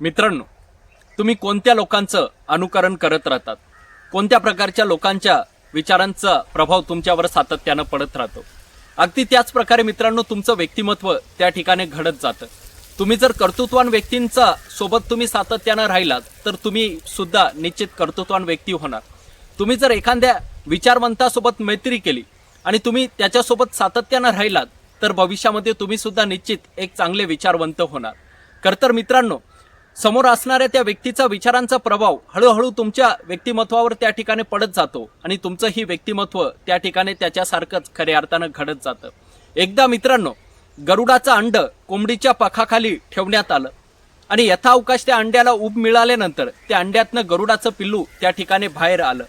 मित्रांनो तुम्ही कोणत्या लोकांचं अनुकरण करत राहतात? कोणत्या प्रकारच्या लोकांच्या विचारांचा प्रभाव तुमच्यावर सातत्यानं पडत राहतो? अगदी त्याच प्रकारे मित्रांनो तुमचं व्यक्तिमत्व त्या ठिकाणी घडत जातं. तुम्ही जर कर्तृत्वान व्यक्तींचा सोबत तुम्ही सातत्यानं राहिलात तर तुम्ही सुद्धा निश्चित कर्तृत्वान व्यक्ती होणार. तुम्ही जर एखाद्या विचारवंतासोबत मैत्री केली आणि तुम्ही त्याच्यासोबत सातत्यानं राहिलात तर भविष्यामध्ये तुम्ही सुद्धा निश्चित एक चांगले विचारवंत होणार. खर तर मित्रांनो समोर असणाऱ्या त्या व्यक्तीचा विचारांचा प्रभाव हळूहळू तुमच्या व्यक्तिमत्वावर त्या ठिकाणी पडत जातो आणि तुमचं ही व्यक्तिमत्व त्या ठिकाणी त्याच्यासारखंच खऱ्या अर्थानं घडत जातं. एकदा मित्रांनो गरुडाचं अंड कोंबडीच्या पखाखाली ठेवण्यात आलं आणि यथावकाश त्या अंड्याला उब मिळाल्यानंतर त्या अंड्यातनं गरुडाचं पिल्लू त्या ठिकाणी बाहेर आलं.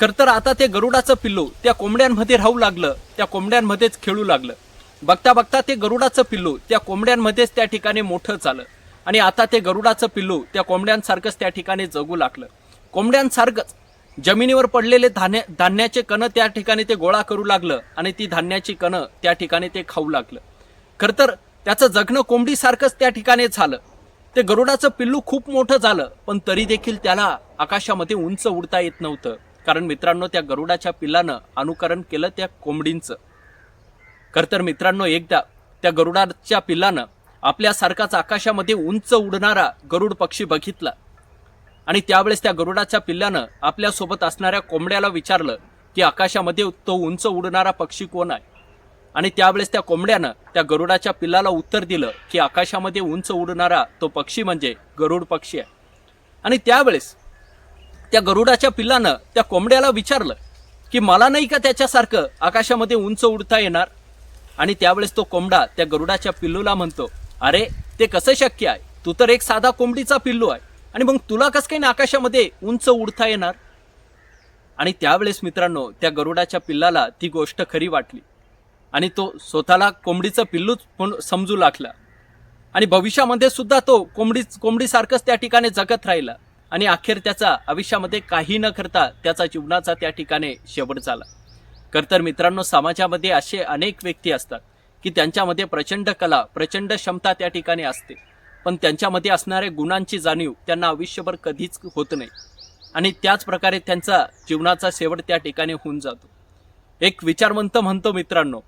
खर तर आता ते गरुडाचं पिल्लू त्या कोंबड्यांमध्ये राहू लागलं त्या कोंबड्यांमध्येच खेळू लागलं. बघता बघता ते गरुडाचं पिल्लू त्या कोंबड्यांमध्येच त्या ठिकाणी मोठं झालं. आणि आता ते गरुडाचं पिल्लू त्या कोंबड्यांसारखंच त्या ठिकाणी जगू लागलं. कोंबड्यांसारखंच जमिनीवर पडलेले धान्य धान्याचे कण त्या ठिकाणी ते गोळा करू लागलं आणि ती धान्याची कण त्या ठिकाणी ते खाऊ लागलं. खर तर त्याचं जगणं कोंबडीसारखंच त्या ठिकाणी झालं. ते गरुडाचं पिल्लू खूप मोठं झालं पण तरी देखील त्याला आकाशामध्ये उंच उडता येत नव्हतं. कारण मित्रांनो त्या गरुडाच्या पिल्लानं अनुकरण केलं त्या कोंबडींचं. खर तर मित्रांनो एकदा त्या गरुडाच्या पिल्लानं आपल्यासारखाच आकाशामध्ये उंच उडणारा गरुड पक्षी बघितला. आणि त्यावेळेस त्या गरुडाच्या पिल्लानं आपल्यासोबत असणाऱ्या कोंबड्याला विचारलं की आकाशामध्ये तो उंच उडणारा पक्षी कोण आहे? आणि त्यावेळेस त्या कोंबड्यानं त्या गरुडाच्या पिल्लाला उत्तर दिलं की आकाशामध्ये उंच उडणारा तो पक्षी म्हणजे गरुड पक्षी आहे. आणि त्यावेळेस त्या गरुडाच्या पिल्लानं त्या कोंबड्याला विचारलं की मला नाही का त्याच्यासारखं आकाशामध्ये उंच उडता येणार? आणि त्यावेळेस तो कोंबडा त्या गरुडाच्या पिल्लूला म्हणतो अरे ते कसं शक्य आहे? तू तर एक साधा कोंबडीचा पिल्लू आहे. आणि मग तुला कसं काही ना आकाशामध्ये उंच उडता येणार? आणि त्यावेळेस मित्रांनो त्या गरुडाच्या पिल्लाला ती गोष्ट खरी वाटली. आणि तो स्वतःला कोंबडीचं पिल्लूच पण समजू लागला. आणि भविष्यामध्ये सुद्धा तो कोंबडी कोंबडीसारखंच त्या ठिकाणी जगत राहिला. आणि अखेर त्याचा आयुष्यामध्ये काही न करता त्याचा जीवनाचा त्या ठिकाणी शेवट झाला. खर तर मित्रांनो समाजामध्ये असे अनेक व्यक्ती असतात. की त्यांच्यामध्ये प्रचंड कला प्रचंड क्षमता त्या ठिकाणी असते. पण त्यांच्यामध्ये असणाऱ्या गुणांची जाणीव त्यांना आयुष्यभर कधीच होत नाही. आणि त्याच प्रकारे त्यांचा जीवनाचा शेवट त्या ठिकाणी होऊन जातो. एक विचारवंत म्हणतो मित्रांनो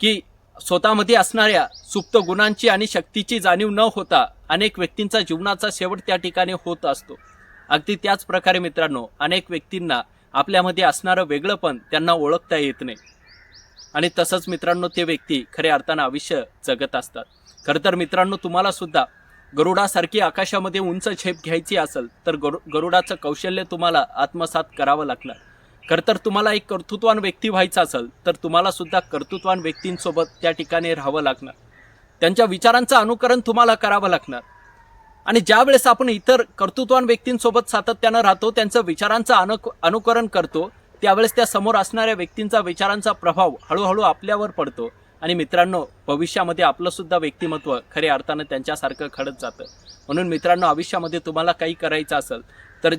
की स्वतःमध्ये असणाऱ्या सुप्त गुणांची आणि शक्तीची जाणीव न होता अनेक व्यक्तींचा जीवनाचा शेवट त्या ठिकाणी होत असतो. अगदी त्याच प्रकारे मित्रांनो अनेक व्यक्तींना आपल्यामध्ये असणारं वेगळं पण त्यांना ओळखता येत नाही. आणि तसंच मित्रांनो ते व्यक्ती खऱ्या अर्थानं आयुष्य जगत असतात. खरं तर मित्रांनो तुम्हाला सुद्धा गरुडासारखी आकाशामध्ये उंच झेप घ्यायची असेल तर गरु गरुडाचं कौशल्य तुम्हाला आत्मसात करावं लागणार. खरं तर तुम्हाला एक कर्तृत्वान व्यक्ती व्हायचं असेल तर तुम्हाला सुद्धा कर्तृत्वान व्यक्तींसोबत त्या ठिकाणी राहावं लागणार. त्यांच्या विचारांचं अनुकरण तुम्हाला करावं लागणार. आणि ज्या वेळेस आपण इतर कर्तृत्वान व्यक्तींसोबत सातत्यानं राहतो त्यांचं विचारांचं अनुक अनुकरण करतो त्यावेळेस त्या समोर असणाऱ्या व्यक्तींचा विचारांचा प्रभाव हळूहळू आपल्यावर पडतो. आणि मित्रांनो भविष्यामध्ये आपलंसुद्धा व्यक्तिमत्व खऱ्या अर्थानं त्यांच्यासारखं खडत जातं. म्हणून मित्रांनो आयुष्यामध्ये तुम्हाला काही करायचं असेल तर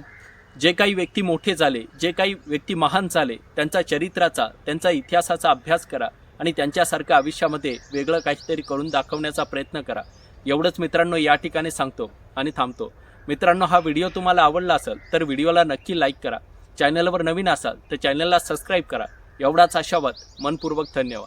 जे काही व्यक्ती मोठे झाले जे काही व्यक्ती महान झाले त्यांचा चरित्राचा त्यांचा इतिहासाचा अभ्यास करा आणि त्यांच्यासारखं आयुष्यामध्ये वेगळं काहीतरी करून दाखवण्याचा प्रयत्न करा. एवढंच मित्रांनो या ठिकाणी सांगतो आणि थांबतो. मित्रांनो हा व्हिडिओ तुम्हाला आवडला असेल तर व्हिडिओला नक्की लाईक करा. चॅनलवर नवीन असाल तर चॅनलला सबस्क्राईब करा. एवढाच आशावाद मनपूर्वक धन्यवाद.